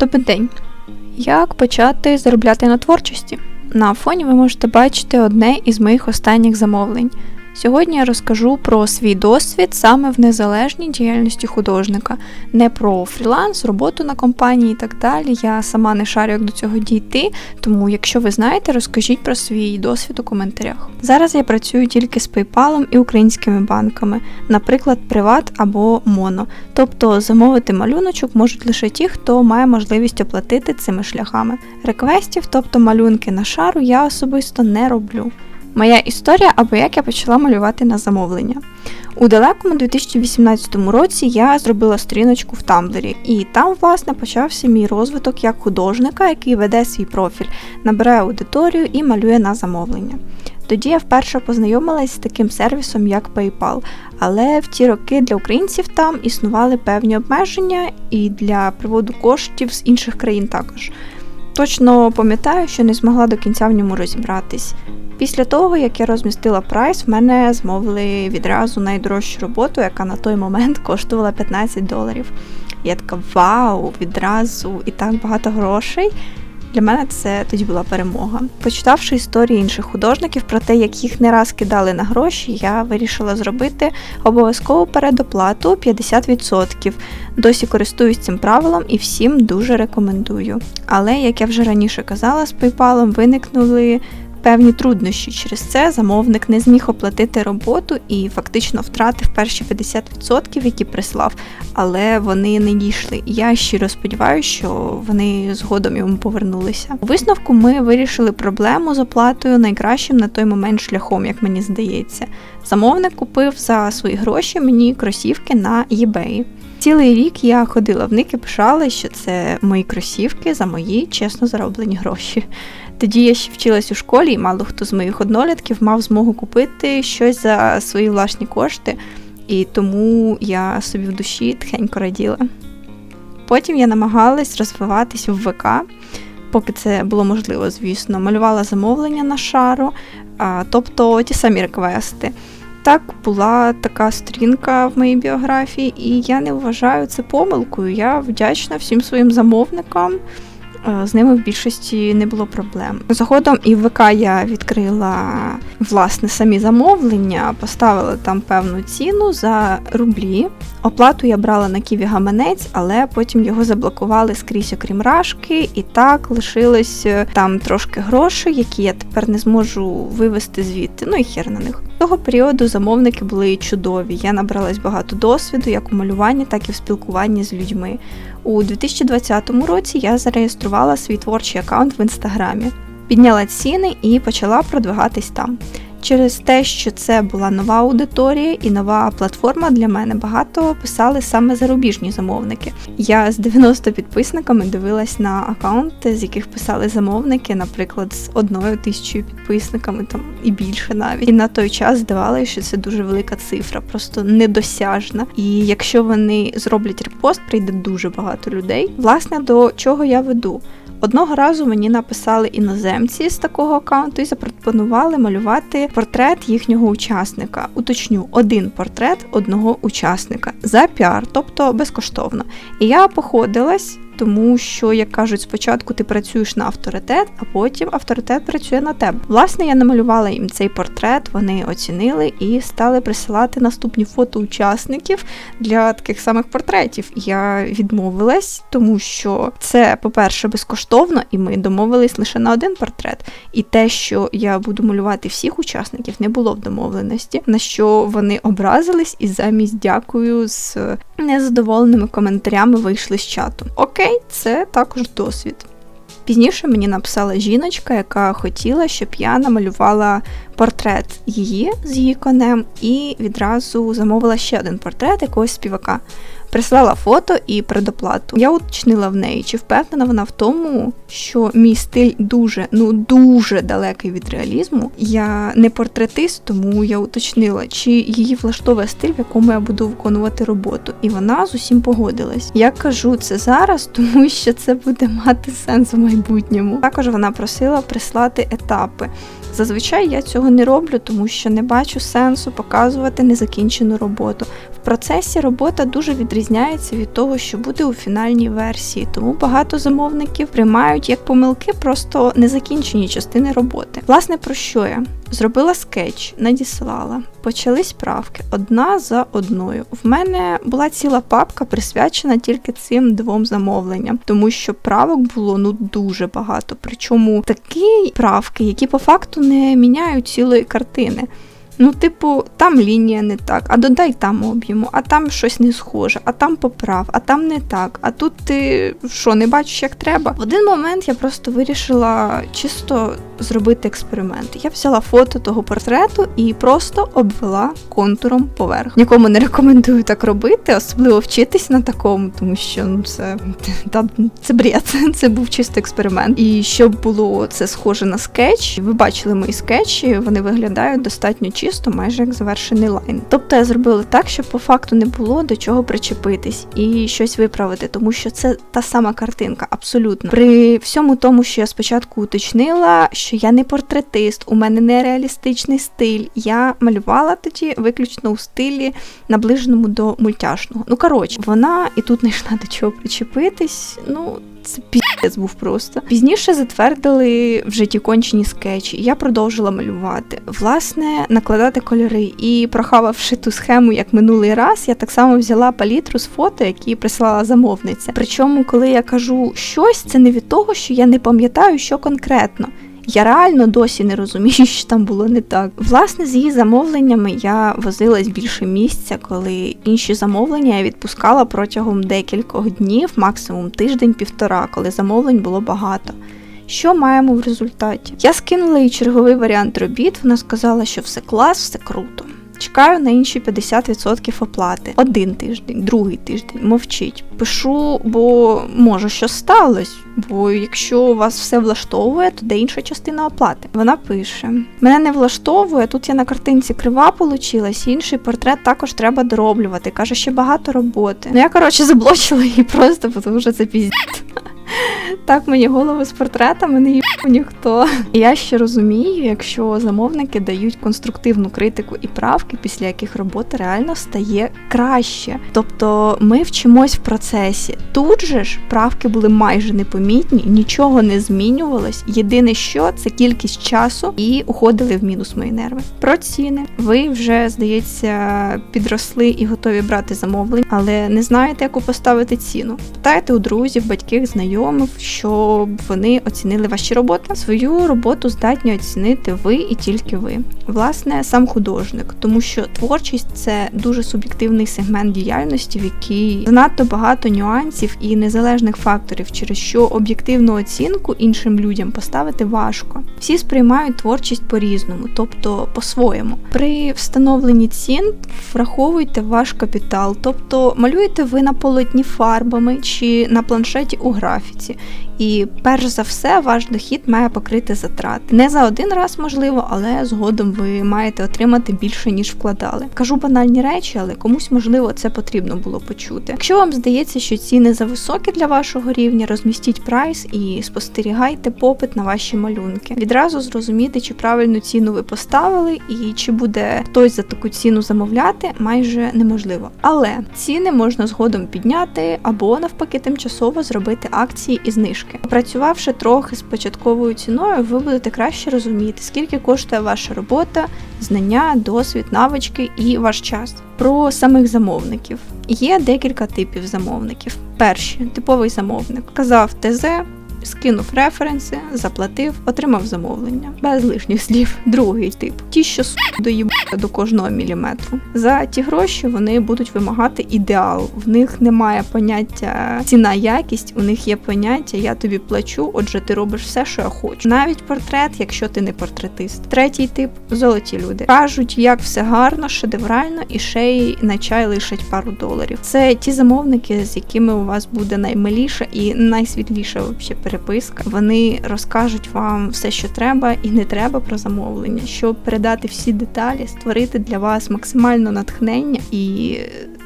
Добрий день. Як почати заробляти на творчості? На фоні ви можете бачити одне із моїх останніх замовлень. Сьогодні я розкажу про свій досвід саме в незалежній діяльності художника, не про фріланс, роботу на компанії і так далі. Я сама не шарю, як до цього дійти, тому якщо ви знаєте, розкажіть про свій досвід у коментарях. Зараз я працюю тільки з PayPal і українськими банками, наприклад, Приват або Моно. Тобто замовити малюночок можуть лише ті, хто має можливість оплатити цими шляхами. Реквестів, тобто малюнки на шару, я особисто не роблю. Моя історія або як я почала малювати на замовлення. У далекому 2018 році я зробила сторіночку в Тамблері, і там, власне, почався мій розвиток як художника, який веде свій профіль, набирає аудиторію і малює на замовлення. Тоді я вперше познайомилась з таким сервісом, як PayPal, але в ті роки для українців там існували певні обмеження і для приводу коштів з інших країн також. Точно пам'ятаю, що не змогла до кінця в ньому розібратись. Після того, як я розмістила прайс, в мене змовили відразу найдорожчу роботу, яка на той момент коштувала 15 доларів. Я така вау, відразу і так багато грошей. Для мене це тоді була перемога. Почитавши історії інших художників про те, як їх не раз кидали на гроші, я вирішила зробити обов'язкову передоплату 50%. Досі користуюсь цим правилом і всім дуже рекомендую. Але, як я вже раніше казала, з PayPal виникнули певні труднощі. Через це замовник не зміг оплатити роботу і фактично втратив перші 50%, які прислав, але вони не дійшли. Я щиро сподіваюся, що вони згодом йому повернулися. У висновку ми вирішили проблему з оплатою найкращим на той момент шляхом, як мені здається. Замовник купив за свої гроші мені кросівки на eBay. Цілий рік я ходила в них і пишала, що це мої кросівки за мої чесно зароблені гроші. Тоді я ще вчилась у школі, і мало хто з моїх однолітків мав змогу купити щось за свої власні кошти, і тому я собі в душі тихенько раділа. Потім я намагалась розвиватись в ВК, поки це було можливо, звісно, малювала замовлення на шару, тобто ті самі реквести. Так, була така сторінка в моїй біографії, і я не вважаю це помилкою. Я вдячна всім своїм замовникам. Е, з ними в більшості не було проблем. Згодом і в ВК я відкрила власне самі замовлення, поставила там певну ціну за рублі. Оплату я брала на Ківі гаманець, але потім його заблокували скрізь, окрім рашки, і так лишилось е, там трошки грошей, які я тепер не зможу вивести звідти. Ну і хер на них. Того періоду замовники були чудові. Я набралась багато досвіду, як у малюванні, так і в спілкуванні з людьми. У 2020 році я зареєструвала свій творчий аккаунт в інстаграмі, підняла ціни і почала продвигатись там. Через те, що це була нова аудиторія і нова платформа для мене, багато писали саме зарубіжні замовники. Я з 90 підписниками дивилась на аккаунти, з яких писали замовники, наприклад, з одною тисячою підписниками там і більше навіть. І на той час здавалося, що це дуже велика цифра, просто недосяжна. І якщо вони зроблять репост, прийде дуже багато людей. Власне, до чого я веду. Одного разу мені написали іноземці з такого аккаунту і запропонували малювати портрет їхнього учасника. Уточню, один портрет одного учасника за піар, тобто безкоштовно. І я походилась тому що, як кажуть, спочатку ти працюєш на авторитет, а потім авторитет працює на тебе. Власне, я намалювала їм цей портрет, вони оцінили і стали присилати наступні фото учасників для таких самих портретів. Я відмовилась, тому що це, по-перше, безкоштовно, і ми домовились лише на один портрет. І те, що я буду малювати всіх учасників, не було в домовленості, на що вони образились і замість дякую з незадоволеними коментарями вийшли з чату. Окей, це також досвід. Пізніше мені написала жіночка, яка хотіла, щоб я намалювала портрет її з її конем, і відразу замовила ще один портрет якогось співака прислала фото і предоплату. Я уточнила в неї, чи впевнена вона в тому, що мій стиль дуже, ну дуже далекий від реалізму. Я не портретист, тому я уточнила, чи її влаштовує стиль, в якому я буду виконувати роботу. І вона з усім погодилась. Я кажу це зараз, тому що це буде мати сенс в майбутньому. Також вона просила прислати етапи. Зазвичай я цього не роблю, тому що не бачу сенсу показувати незакінчену роботу. Процесі робота дуже відрізняється від того, що буде у фінальній версії, тому багато замовників приймають як помилки просто незакінчені частини роботи. Власне, про що я? Зробила скетч, надіслала, почались правки одна за одною. В мене була ціла папка присвячена тільки цим двом замовленням, тому що правок було ну дуже багато. Причому такі правки, які по факту не міняють цілої картини. Ну, типу, там лінія не так, а додай там об'єму, а там щось не схоже, а там поправ, а там не так. А тут ти що, не бачиш, як треба? В один момент я просто вирішила чисто зробити експеримент. Я взяла фото того портрету і просто обвела контуром поверх. Нікому не рекомендую так робити, особливо вчитись на такому, тому що ну це та, це бред. Це був чисто експеримент. І щоб було це схоже на скетч, ви бачили мої скетчі, вони виглядають достатньо чисто, майже як завершений лайн. Тобто я зробила так, щоб по факту не було до чого причепитись і щось виправити, тому що це та сама картинка, абсолютно. При всьому тому, що я спочатку уточнила, що я не портретист, у мене не реалістичний стиль. Я малювала тоді виключно у стилі, наближеному до мультяшного. Ну коротше, вона і тут не йшла до чого причепитись. Ну це піздець був просто. Пізніше затвердили вже ті кончені скетчі. Я продовжила малювати. Власне, накладати кольори. І прохававши ту схему як минулий раз, я так само взяла палітру з фото, які прислала замовниця. Причому, коли я кажу щось, це не від того, що я не пам'ятаю, що конкретно. Я реально досі не розумію, що там було не так. Власне, з її замовленнями я возилась більше місця, коли інші замовлення я відпускала протягом декількох днів, максимум тиждень-півтора, коли замовлень було багато. Що маємо в результаті? Я скинула їй черговий варіант робіт. Вона сказала, що все клас, все круто. Чекаю на інші 50% оплати. Один тиждень, другий тиждень, мовчить. Пишу, бо може щось сталося. Бо якщо вас все влаштовує, то де інша частина оплати? Вона пише: Мене не влаштовує, тут я на картинці крива получилась, інший портрет також треба дороблювати. Каже, ще багато роботи. Ну я коротше заблочила її просто, тому що це піздець. Так мені голову з портретами не їбав ніхто. Я ще розумію, якщо замовники дають конструктивну критику і правки, після яких робота реально стає краще. Тобто ми вчимось в процесі. Тут же ж правки були майже непомітні, нічого не змінювалось. Єдине, що це кількість часу і уходили в мінус мої нерви. Про ціни ви вже здається підросли і готові брати замовлення, але не знаєте, яку поставити ціну. Питайте у друзів, батьків, знайомих, щоб вони оцінили ваші роботи. Свою роботу здатні оцінити ви і тільки ви. Власне, сам художник, тому що творчість це дуже суб'єктивний сегмент діяльності, в якій занадто багато нюансів і незалежних факторів, через що об'єктивну оцінку іншим людям поставити важко. Всі сприймають творчість по-різному, тобто по-своєму. При встановленні цін враховуйте ваш капітал, тобто малюєте ви на полотні фарбами чи на планшеті у графіці. І перш за все, ваш дохід має покрити затрати. Не за один раз можливо, але згодом ви маєте отримати більше ніж вкладали. Кажу банальні речі, але комусь можливо це потрібно було почути. Якщо вам здається, що ціни зависокі для вашого рівня, розмістіть прайс і спостерігайте попит на ваші малюнки. Відразу зрозуміти, чи правильну ціну ви поставили, і чи буде хтось за таку ціну замовляти, майже неможливо. Але ціни можна згодом підняти або навпаки тимчасово зробити акції і знижки. Працювавши трохи з початковою ціною, ви будете краще розуміти, скільки коштує ваша робота, знання, досвід, навички і ваш час. Про самих замовників є декілька типів замовників. Перший типовий замовник казав ТЗ. Скинув референси, заплатив, отримав замовлення без лишніх слів. Другий тип ті, що су доїбуться до кожного міліметру. За ті гроші вони будуть вимагати ідеал. В них немає поняття ціна, якість. У них є поняття Я тобі плачу, отже, ти робиш все, що я хочу. Навіть портрет, якщо ти не портретист. Третій тип золоті люди кажуть, як все гарно, шедеврально і ще й на чай лишать пару доларів. Це ті замовники, з якими у вас буде наймиліша і найсвітліша взагалі переписка. Вони розкажуть вам все, що треба і не треба про замовлення, щоб передати всі деталі, створити для вас максимально натхнення і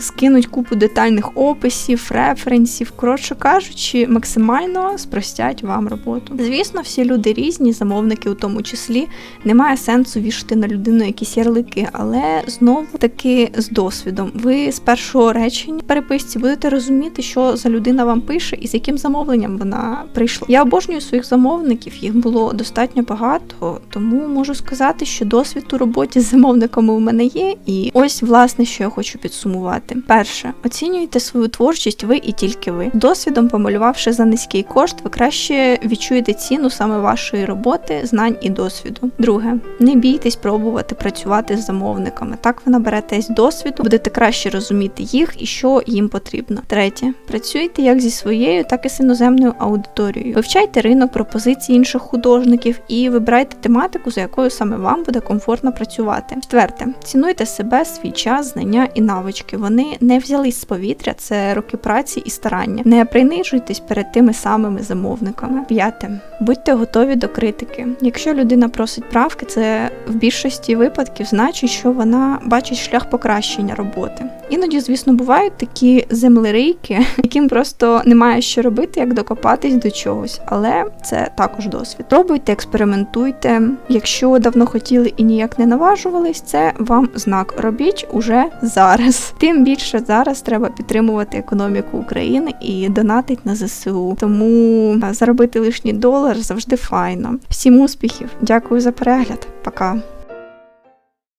скинуть купу детальних описів, референсів. Коротше кажучи, максимально спростять вам роботу. Звісно, всі люди різні, замовники у тому числі. Немає сенсу вішати на людину якісь ярлики, але знову таки з досвідом. Ви з першого речення переписці будете розуміти, що за людина вам пише і з яким замовленням вона прийшла. Я обожнюю своїх замовників, їх було достатньо багато, тому можу сказати, що досвід у роботі з замовниками у мене є. І ось власне, що я хочу підсумувати. Перше, оцінюйте свою творчість ви і тільки ви. Досвідом помалювавши за низький кошт, ви краще відчуєте ціну саме вашої роботи, знань і досвіду. Друге, не бійтесь пробувати працювати з замовниками. Так ви наберетесь досвіду, будете краще розуміти їх і що їм потрібно. Третє, працюйте як зі своєю, так і з іноземною аудиторією. Вивчайте ринок пропозицій інших художників і вибирайте тематику, за якою саме вам буде комфортно працювати. Четверте, цінуйте себе, свій час, знання і навички. Не взялись з повітря, це роки праці і старання. Не принижуйтесь перед тими самими замовниками. П'яте. Будьте готові до критики. Якщо людина просить правки, це в більшості випадків значить, що вона бачить шлях покращення роботи. Іноді, звісно, бувають такі землерийки, яким просто немає що робити, як докопатись до чогось, але це також досвід. Пробуйте, експериментуйте. Якщо давно хотіли і ніяк не наважувались, це вам знак. Робіть уже зараз. Тим більше зараз треба підтримувати економіку України і донатить на ЗСУ. Тому заробити лишній долар завжди файно. Всім успіхів! Дякую за перегляд. Пока.